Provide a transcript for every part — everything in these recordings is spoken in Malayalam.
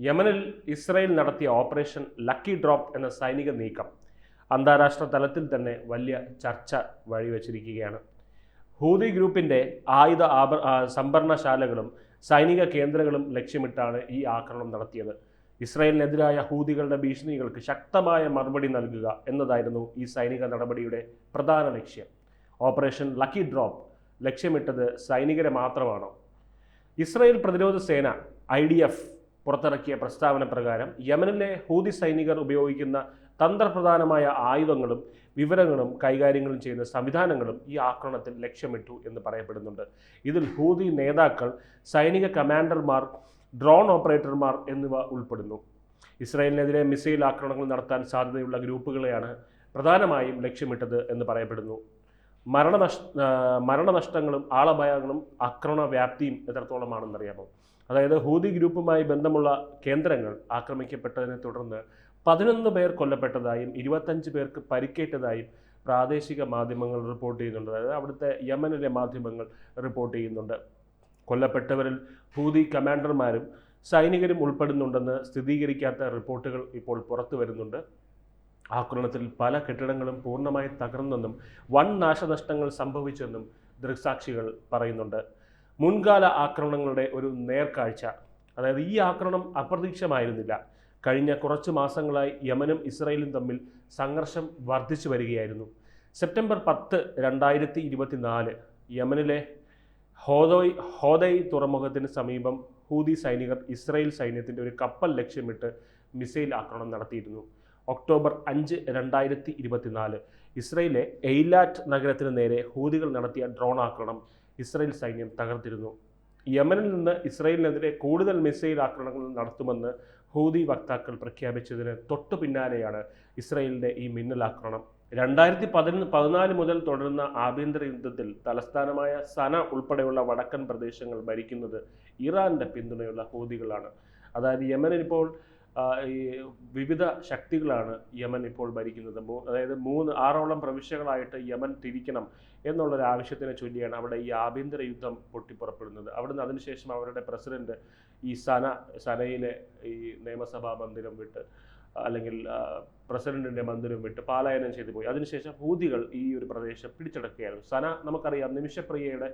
യമനിൽ ഇസ്രയേൽ നടത്തിയ ഓപ്പറേഷൻ ലക്കി ഡ്രോപ്പ് എന്ന സൈനിക നീക്കം അന്താരാഷ്ട്ര തലത്തിൽ തന്നെ വലിയ ചർച്ച വഴിവെച്ചിരിക്കുകയാണ്. ഹൂതി ഗ്രൂപ്പിന്റെ ആയുധ ആഭ സംഭരണശാലകളും സൈനിക കേന്ദ്രങ്ങളും ലക്ഷ്യമിട്ടാണ് ഈ ആക്രമണം നടത്തിയത്. ഇസ്രായേലിനെതിരായ ഹൂതികളുടെ ഭീഷണികൾക്ക് ശക്തമായ മറുപടി നൽകുക എന്നതായിരുന്നു ഈ സൈനിക നടപടിയുടെ പ്രധാന ലക്ഷ്യം. ഓപ്പറേഷൻ ലക്കി ഡ്രോപ്പ് ലക്ഷ്യമിട്ടത് സൈനികരെ മാത്രമാണോ? ഇസ്രായേൽ പ്രതിരോധ സേന ഐ ഡി എഫ് പുറത്തിറക്കിയ പ്രസ്താവന പ്രകാരം യമനിലെ ഹൂതി സൈനികർ ഉപയോഗിക്കുന്ന തന്ത്രപ്രധാനമായ ആയുധങ്ങളും വിവരങ്ങളും കൈകാര്യങ്ങളും ചെയ്യുന്ന സംവിധാനങ്ങളും ഈ ആക്രമണത്തിൽ ലക്ഷ്യമിട്ടു എന്ന് പറയപ്പെടുന്നുണ്ട്. ഇതിൽ ഹൂതി നേതാക്കൾ സൈനിക കമാൻഡർമാർ ഡ്രോൺ ഓപ്പറേറ്റർമാർ എന്നിവ ഉൾപ്പെടുന്നു. ഇസ്രായേലിനെതിരെ മിസൈൽ ആക്രമണങ്ങൾ നടത്താൻ സാധ്യതയുള്ള ഗ്രൂപ്പുകളെയാണ് പ്രധാനമായും ലക്ഷ്യമിട്ടത് എന്ന് പറയപ്പെടുന്നു. മരണനഷ്ട മരണനഷ്ടങ്ങളും ആളപായങ്ങളും ആക്രമണ വ്യാപ്തിയും എത്രത്തോളമാണെന്നറിയാമോ? അതായത് ഹൂതി ഗ്രൂപ്പുമായി ബന്ധമുള്ള കേന്ദ്രങ്ങൾ ആക്രമിക്കപ്പെട്ടതിനെ തുടർന്ന് പതിനൊന്ന് പേർ കൊല്ലപ്പെട്ടതായും ഇരുപത്തഞ്ച് പേർക്ക് പരിക്കേറ്റതായും പ്രാദേശിക മാധ്യമങ്ങൾ റിപ്പോർട്ട് ചെയ്യുന്നുണ്ട്. അതായത് അവിടുത്തെ യമനിലെ മാധ്യമങ്ങൾ റിപ്പോർട്ട് ചെയ്യുന്നുണ്ട്. കൊല്ലപ്പെട്ടവരിൽ ഹൂതി കമാൻഡർമാരും സൈനികരും ഉൾപ്പെടുന്നുണ്ടെന്ന് സ്ഥിരീകരിക്കാത്ത റിപ്പോർട്ടുകൾ ഇപ്പോൾ പുറത്തു വരുന്നുണ്ട്. ആക്രമണത്തിൽ പല കെട്ടിടങ്ങളും പൂർണമായി തകർന്നെന്നും വൻ നാശനഷ്ടങ്ങൾ സംഭവിച്ചെന്നും ദൃക്സാക്ഷികൾ പറയുന്നുണ്ട്. മുൻകാല ആക്രമണങ്ങളുടെ ഒരു നേർക്കാഴ്ച. അതായത് ഈ ആക്രമണം അപ്രതീക്ഷിതമായിരുന്നില്ല. കഴിഞ്ഞ കുറച്ച് മാസങ്ങളായി യമനും ഇസ്രയേലും തമ്മിൽ സംഘർഷം വർദ്ധിച്ചു വരികയായിരുന്നു. സെപ്റ്റംബർ പത്ത് രണ്ടായിരത്തി ഇരുപത്തി നാല് യമനിലെ ഹോദോയ് ഹോദയ് തുറമുഖത്തിന് സമീപം ഹൂദി സൈനികർ ഇസ്രയേൽ സൈന്യത്തിന്റെ ഒരു കപ്പൽ ലക്ഷ്യമിട്ട് മിസൈൽ ആക്രമണം നടത്തിയിരുന്നു. ഒക്ടോബർ അഞ്ച് രണ്ടായിരത്തി ഇരുപത്തിനാല് ഇസ്രയേലിലെ എയ്ലാറ്റ് നഗരത്തിന് നേരെ ഹൂദികൾ നടത്തിയ ഡ്രോൺ ആക്രമണം ഇസ്രായേൽ സൈന്യം തകർത്തിരുന്നു. യമനിൽ നിന്ന് ഇസ്രയേലിനെതിരെ കൂടുതൽ മിസൈൽ ആക്രമണങ്ങൾ നടത്തുമെന്ന് ഹൂതി വക്താക്കൾ പ്രഖ്യാപിച്ചതിന് തൊട്ടു പിന്നാലെയാണ് ഇസ്രയേലിന്റെ ഈ മിന്നലാക്രമണം രണ്ടായിരത്തി പതിനൊന്ന് പതിനാല് മുതൽ തുടരുന്ന ആഭ്യന്തര യുദ്ധത്തിൽ തലസ്ഥാനമായ സന ഉൾപ്പെടെയുള്ള വടക്കൻ പ്രദേശങ്ങൾ ഭരിക്കുന്നത് ഇറാന്റെ പിന്തുണയുള്ള ഹൂതികളാണ് അതായത് ആ, ഈ വിവിധ ശക്തികളാണ് യമൻ ഇപ്പോൾ ഭരിക്കുന്നത്. അതായത് മൂന്ന് ആറോളം പ്രവിശ്യകളായിട്ട് യമൻ തിരിക്കണം എന്നുള്ളൊരു ആവശ്യത്തിനെ ചൊല്ലിയാണ് അവിടെ ഈ ആഭ്യന്തര യുദ്ധം പൊട്ടിപ്പുറപ്പെടുന്നത്. അവിടുന്ന് അതിനുശേഷം അവരുടെ പ്രസിഡന്റ് ഈ സന സനയിലെ ഈ നിയമസഭാ മന്ദിരം വിട്ട് അല്ലെങ്കിൽ പ്രസിഡന്റിന്റെ മന്ദിരം വിട്ട് പാലായനം ചെയ്തു പോയി. അതിനുശേഷം ഹൂതികൾ ഈ ഒരു പ്രദേശം പിടിച്ചെടുക്കുകയായിരുന്നു. സന നമുക്കറിയാം നിമിഷപ്രിയയുടെ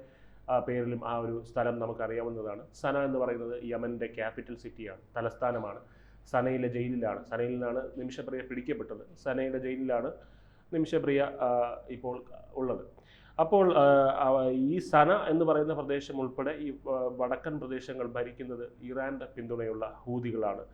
പേരിലും ആ ഒരു സ്ഥലം നമുക്കറിയാവുന്നതാണ്. സന എന്ന് പറയുന്നത് യമന്റെ ക്യാപിറ്റൽ സിറ്റിയാണ് തലസ്ഥാനമാണ്. സനയിലെ ജയിലിലാണ്. സനയിൽ നിന്നാണ് നിമിഷപ്രിയ പിടിക്കപ്പെട്ടത്. സനയിലെ ജയിലിലാണ് നിമിഷപ്രിയ ഇപ്പോൾ ഉള്ളത്. അപ്പോൾ ഈ സന എന്ന് പറയുന്ന പ്രദേശം ഉൾപ്പെടെ ഈ വടക്കൻ പ്രദേശങ്ങൾ ഭരിക്കുന്നത് ഇറാന്റെ പിന്തുണയുള്ള ഹൂതികളാണ്.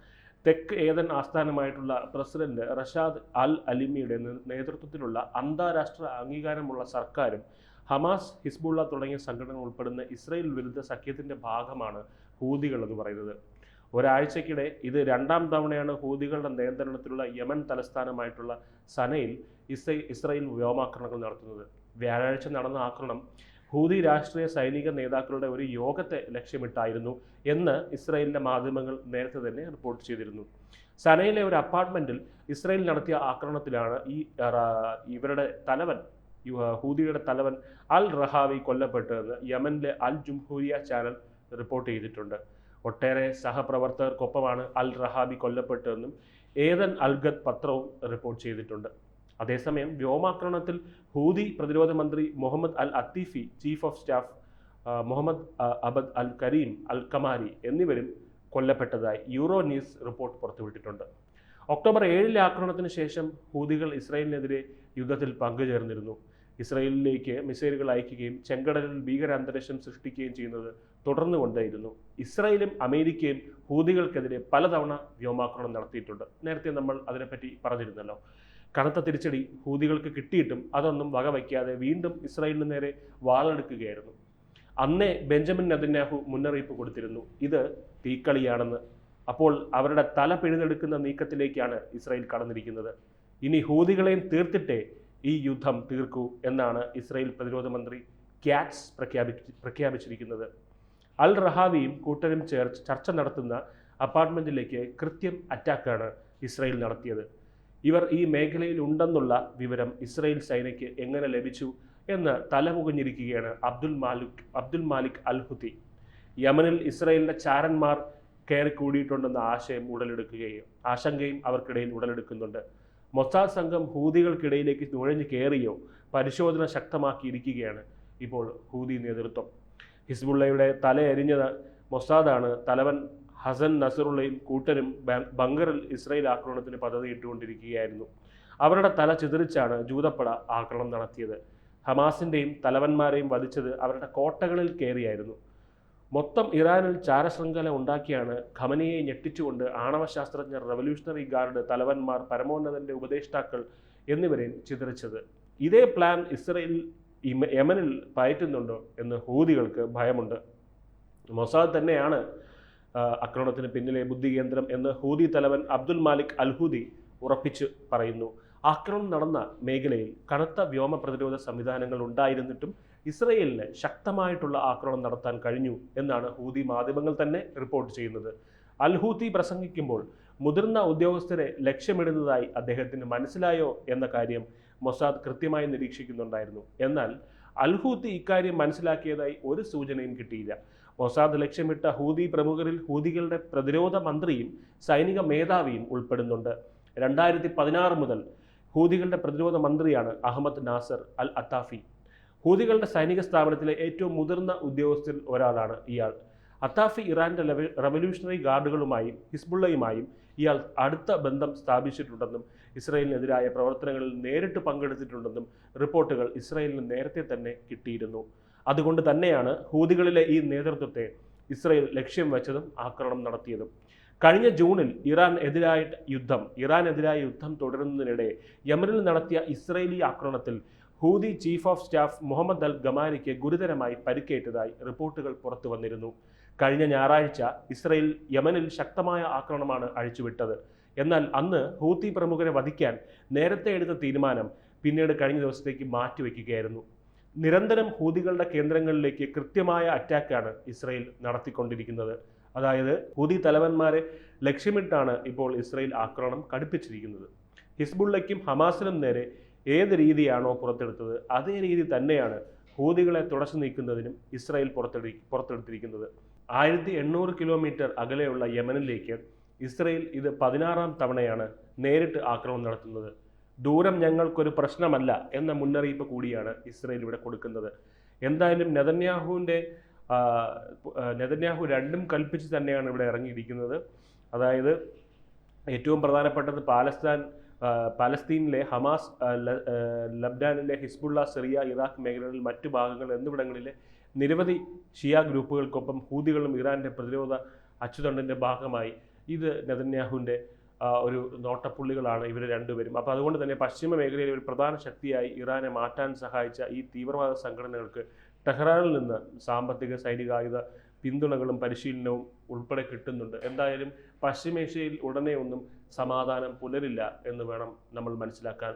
തെക്ക് ഏതൻ ആസ്ഥാനമായിട്ടുള്ള പ്രസിഡന്റ് റഷാദ് അൽ അലിമിയുടെ നേതൃത്വത്തിലുള്ള അന്താരാഷ്ട്ര അംഗീകാരമുള്ള സർക്കാരും ഹമാസ് ഹിസ്ബുള്ള തുടങ്ങിയ സംഘടനകൾ ഉൾപ്പെടുന്ന ഇസ്രയേൽ വിരുദ്ധ സഖ്യത്തിന്റെ ഭാഗമാണ് ഹൂതികൾ എന്ന് പറയുന്നത്. ഒരാഴ്ചക്കിടെ ഇത് രണ്ടാം തവണയാണ് ഹൂതികളുടെ നിയന്ത്രണത്തിലുള്ള യമൻ തലസ്ഥാനമായിട്ടുള്ള സനയിൽ ഇസ്രേ ഇസ്രയേൽ വ്യോമാക്രമണങ്ങൾ നടത്തുന്നത്. വ്യാഴാഴ്ച നടന്ന ആക്രമണം ഹൂതി രാഷ്ട്രീയ സൈനിക നേതാക്കളുടെ ഒരു യോഗത്തെ ലക്ഷ്യമിട്ടായിരുന്നു എന്ന് ഇസ്രയേലിന്റെ മാധ്യമങ്ങൾ നേരത്തെ തന്നെ റിപ്പോർട്ട് ചെയ്തിരുന്നു. സനയിലെ ഒരു അപ്പാർട്ട്മെന്റിൽ ഇസ്രയേൽ നടത്തിയ ആക്രമണത്തിലാണ് ഈ ഇവരുടെ തലവൻ ഹൂതിയുടെ തലവൻ അൽ റഹാവി കൊല്ലപ്പെട്ടതെന്ന് യമനിലെ അൽ ജുംഹൂരിയ ചാനൽ റിപ്പോർട്ട് ചെയ്തിട്ടുണ്ട്. ഒട്ടേറെ സഹപ്രവർത്തകർക്കൊപ്പമാണ് അൽ റഹാബി കൊല്ലപ്പെട്ടതെന്നും ഏതൻ അൽഗത് പത്രവും റിപ്പോർട്ട് ചെയ്തിട്ടുണ്ട്. അതേസമയം വ്യോമാക്രമണത്തിൽ ഹൂതി പ്രതിരോധ മന്ത്രി Mohammed al Atifi chief of staff Mohammed Abd al Karim al Kamari എന്നിവരും കൊല്ലപ്പെട്ടതായി യൂറോ ന്യൂസ് റിപ്പോർട്ട് പുറത്തുവിട്ടിട്ടുണ്ട്. ഒക്ടോബർ ഏഴിലെ ആക്രമണത്തിന് ശേഷം ഹൂതികൾ ഇസ്രായേലിനെതിരെ യുദ്ധത്തിൽ പങ്കുചേർന്നിരുന്നു. ഇസ്രായേലിലേക്ക് മിസൈലുകൾ അയക്കുകയും ചെങ്കടലിൽ ഭീകര അന്തരീക്ഷം സൃഷ്ടിക്കുകയും ചെയ്യുന്നത് തുടർന്നുകൊണ്ടേയിരുന്നു ഇസ്രായേലും അമേരിക്കയും ഹൂതികൾക്കെതിരെ പലതവണ വ്യോമാക്രമണം നടത്തിയിട്ടുണ്ട്. നേരത്തെ നമ്മൾ അതിനെപ്പറ്റി പറഞ്ഞിരുന്നല്ലോ. കനത്ത തിരിച്ചടി ഹൂതികൾക്ക് കിട്ടിയിട്ടും അതൊന്നും വകവയ്ക്കാതെ വീണ്ടും ഇസ്രായേലിന് നേരെ വാളെടുക്കുകയായിരുന്നു. അന്നേ ബെഞ്ചമിൻ നദന്യാഹു മുന്നറിയിപ്പ് കൊടുത്തിരുന്നു. ഇത് തീക്കളിയാണെന്ന്. അപ്പോൾ അവരുടെ തല പിഴുതെടുക്കുന്ന നീക്കത്തിലേക്കാണ് ഇസ്രായേൽ കടന്നിരിക്കുന്നത്. ഇനി ഹൂതികളെയും തീർത്തിട്ടേ ഈ യുദ്ധം തീർക്കൂ എന്നാണ് ഇസ്രായേൽ പ്രതിരോധ മന്ത്രി ക്യാറ്റ്സ് പ്രഖ്യാപി പ്രഖ്യാപിച്ചിരിക്കുന്നത്. അൽ റഹാവിയും കൂട്ടരും ചേർച്ച് ചർച്ച നടത്തുന്ന അപ്പാർട്ട്മെന്റിലേക്ക് കൃത്യം അറ്റാക്കാണ് ഇസ്രയേൽ നടത്തിയത്. ഇവർ ഈ മേഖലയിൽ ഉണ്ടെന്നുള്ള വിവരം ഇസ്രയേൽ സൈനയ്ക്ക് എങ്ങനെ ലഭിച്ചു എന്ന് തലമുകഞ്ഞിരിക്കുകയാണ് അബ്ദുൽ മാലിക് അബ്ദുൽ മാലിക് അൽ ഹുത്തി യമനിൽ ഇസ്രയേലിന്റെ ചാരന്മാർ കയറി കൂടിയിട്ടുണ്ടെന്ന ആശയം ഉടലെടുക്കുകയും ആശങ്കയും അവർക്കിടയിൽ ഉടലെടുക്കുന്നുണ്ട്. മൊസാദ് സംഘം ഹൂതികൾക്കിടയിലേക്ക് നുഴഞ്ഞു കയറിയോ പരിശോധന ശക്തമാക്കിയിരിക്കുകയാണ് ഇപ്പോൾ ഹൂതി നേതൃത്വം. ഹിസ്ബുള്ളയുടെ തല എരിഞ്ഞത് മൊസാദാണ്. തലവൻ ഹസൻ നസറുള്ളയും കൂട്ടരും ബങ്കറിൽ ഇസ്രായേൽ ആക്രമണത്തിന് പദ്ധതിയിട്ടുകൊണ്ടിരിക്കുകയായിരുന്നു. അവരുടെ തല ചിതറിച്ചാണ് ജൂതപ്പട ആക്രമണം നടത്തിയത്. ഹമാസിന്റെയും തലവന്മാരെയും വധിച്ചത് അവരുടെ കോട്ടകളിൽ കയറിയായിരുന്നു. മൊത്തം ഇറാനിൽ ചാരശൃംഖല ഉണ്ടാക്കിയാണ് ഖമനിയെ ഞെട്ടിച്ചുകൊണ്ട് ആണവശാസ്ത്രജ്ഞർ റവല്യൂഷണറി ഗാർഡ് തലവന്മാർ പരമോന്നതന്റെ ഉപദേഷ്ടാക്കൾ എന്നിവരെയും ചിതറിച്ചത്. ഇതേ പ്ലാൻ ഇസ്രയേൽ ഇമ- യമനിൽ പയറ്റുന്നുണ്ടോ എന്ന് ഹൂതികൾക്ക് ഭയമുണ്ട്. മൊസാദ് തന്നെയാണ് ആക്രമണത്തിന് പിന്നിലെ ബുദ്ധി കേന്ദ്രം എന്ന് ഹൂതി തലവൻ അബ്ദുൽ മാലിക് അൽഹൂദി ഉറപ്പിച്ച് പറയുന്നു. ആക്രമണം നടന്ന മേഖലയിൽ കനത്ത വ്യോമ പ്രതിരോധ സംവിധാനങ്ങൾ ഉണ്ടായിരുന്നിട്ടും ഇസ്രയേലിന് ശക്തമായിട്ടുള്ള ആക്രമണം നടത്താൻ കഴിഞ്ഞു എന്നാണ് ഹൂതി മാധ്യമങ്ങൾ തന്നെ റിപ്പോർട്ട് ചെയ്യുന്നത്. അൽഹൂതി പ്രസംഗിക്കുമ്പോൾ മുതിർന്ന ഉദ്യോഗസ്ഥരെ ലക്ഷ്യമിടുന്നതായി അദ്ദേഹത്തിന് മനസ്സിലായോ എന്ന കാര്യം മൊസാദ് കൃത്യമായി നിരീക്ഷിക്കുന്നുണ്ടായിരുന്നു. എന്നാൽ അൽഹൂത്തി ഇക്കാര്യം മനസ്സിലാക്കിയതായി ഒരു സൂചനയും കിട്ടിയില്ല. മൊസാദ് ലക്ഷ്യമിട്ട ഹൂതി പ്രമുഖരിൽ ഹൂതികളുടെ പ്രതിരോധ മന്ത്രിയും സൈനിക മേധാവിയും ഉൾപ്പെടുന്നുണ്ട്. രണ്ടായിരത്തി പതിനാറ് മുതൽ ഹൂതികളുടെ പ്രതിരോധ മന്ത്രിയാണ് അഹമ്മദ് നാസർ അൽ അത്താഫി. ഹൂതികളുടെ സൈനിക സ്ഥാപനത്തിലെ ഏറ്റവും മുതിർന്ന ഉദ്യോഗസ്ഥരിൽ ഒരാളാണ് ഇയാൾ. അത്താഫി ഇറാന്റെ റവല്യൂഷണറി ഗാർഡുകളുമായും ഹിസ്ബുള്ളയുമായും ഇയാൾ അടുത്ത ബന്ധം സ്ഥാപിച്ചിട്ടുണ്ടെന്നും ഇസ്രയേലിനെതിരായ പ്രവർത്തനങ്ങളിൽ നേരിട്ട് പങ്കെടുത്തിട്ടുണ്ടെന്നും റിപ്പോർട്ടുകൾ ഇസ്രയേലിന് നേരത്തെ തന്നെ കിട്ടിയിരുന്നു. അതുകൊണ്ട് തന്നെയാണ് ഹൂതികളിലെ ഈ നേതൃത്വത്തെ ഇസ്രയേൽ ലക്ഷ്യം വെച്ചതും ആക്രമണം നടത്തിയതും. കഴിഞ്ഞ ജൂണിൽ ഇറാൻ എതിരായ യുദ്ധം ഇറാനെതിരായ യുദ്ധം തുടരുന്നതിനിടെ യമനിൽ നടത്തിയ ഇസ്രയേലി ആക്രമണത്തിൽ Houthi chief of staff Mohammed al ഗമാനിക്ക് ഗുരുതരമായി പരിക്കേറ്റതായി റിപ്പോർട്ടുകൾ പുറത്തു വന്നിരുന്നു കഴിഞ്ഞ ഞായറാഴ്ച ഇസ്രയേൽ യമനിൽ ശക്തമായ ആക്രമണമാണ് അഴിച്ചുവിട്ടത്. എന്നാൽ അന്ന് ഹൂത്തി പ്രമുഖരെ വധിക്കാൻ നേരത്തെ എടുത്ത തീരുമാനം പിന്നീട് കഴിഞ്ഞ ദിവസത്തേക്ക് മാറ്റിവെക്കുകയായിരുന്നു. നിരന്തരം ഹൂതികളുടെ കേന്ദ്രങ്ങളിലേക്ക് കൃത്യമായ അറ്റാക്കാണ് ഇസ്രയേൽ നടത്തിക്കൊണ്ടിരിക്കുന്നത്. അതായത് ഹൂതി തലവന്മാരെ ലക്ഷ്യമിട്ടാണ് ഇപ്പോൾ ഇസ്രയേൽ ആക്രമണം കടുപ്പിച്ചിരിക്കുന്നത്. ഹിസ്ബുള്ളയ്ക്കും ഹമാസിനും നേരെ ഏത് രീതിയാണോ പുറത്തെടുത്തത് അതേ രീതി തന്നെയാണ് ഹൂതികളെ തുടച്ചു നീക്കുന്നതിനും ഇസ്രായേൽ പുറത്തെടു പുറത്തെടുത്തിരിക്കുന്നത്. ആയിരത്തി എണ്ണൂറ് കിലോമീറ്റർ അകലെയുള്ള യമനിലേക്ക് ഇസ്രയേൽ ഇത് പതിനാറാം തവണയാണ് നേരിട്ട് ആക്രമണം നടത്തുന്നത്. ദൂരം ഞങ്ങൾക്കൊരു പ്രശ്നമല്ല എന്ന മുന്നറിയിപ്പ് കൂടിയാണ് ഇസ്രയേൽ ഇവിടെ കൊടുക്കുന്നത്. എന്തായാലും നെതന്യാഹുവിന്റെ നെതന്യാഹു രണ്ടും കൽപ്പിച്ച് തന്നെയാണ് ഇവിടെ ഇറങ്ങിയിരിക്കുന്നത്. അതായത് ഏറ്റവും പ്രധാനപ്പെട്ടത് പാലസ്താൻ പലസ്തീനിലെ ഹമാസ് ലബ്ഡാനിലെ ഹിസ്ബുള്ള സിറിയ ഇറാഖ് മേഖലകളിൽ മറ്റു ഭാഗങ്ങൾ എന്നിവിടങ്ങളിലെ നിരവധി ഷിയ ഗ്രൂപ്പുകൾക്കൊപ്പം ഹൂതികളും ഇറാന്റെ പ്രതിരോധ അച്ചുതണ്ടിന്റെ ഭാഗമായി ഇത് നെതന്യാഹുവിന്റെ ഒരു നോട്ടപ്പുള്ളികളാണ് ഇവർ രണ്ടുപേരും. അപ്പോൾ അതുകൊണ്ട് തന്നെ പശ്ചിമ മേഖലയിലെ ഒരു പ്രധാന ശക്തിയായി ഇറാനെ മാറ്റാൻ സഹായിച്ച ഈ തീവ്രവാദ സംഘടനകൾക്ക് ടെഹ്റാനിൽ നിന്ന് സാമ്പത്തിക സൈനികായുധ പിന്തുണകളും പരിശീലനവും ഉൾപ്പെടെ കിട്ടുന്നുണ്ട്. എന്തായാലും പശ്ചിമേഷ്യയിൽ ഉടനെ ഒന്നും സമാധാനം പുലരില്ല എന്ന് വേണം നമ്മൾ മനസ്സിലാക്കാൻ.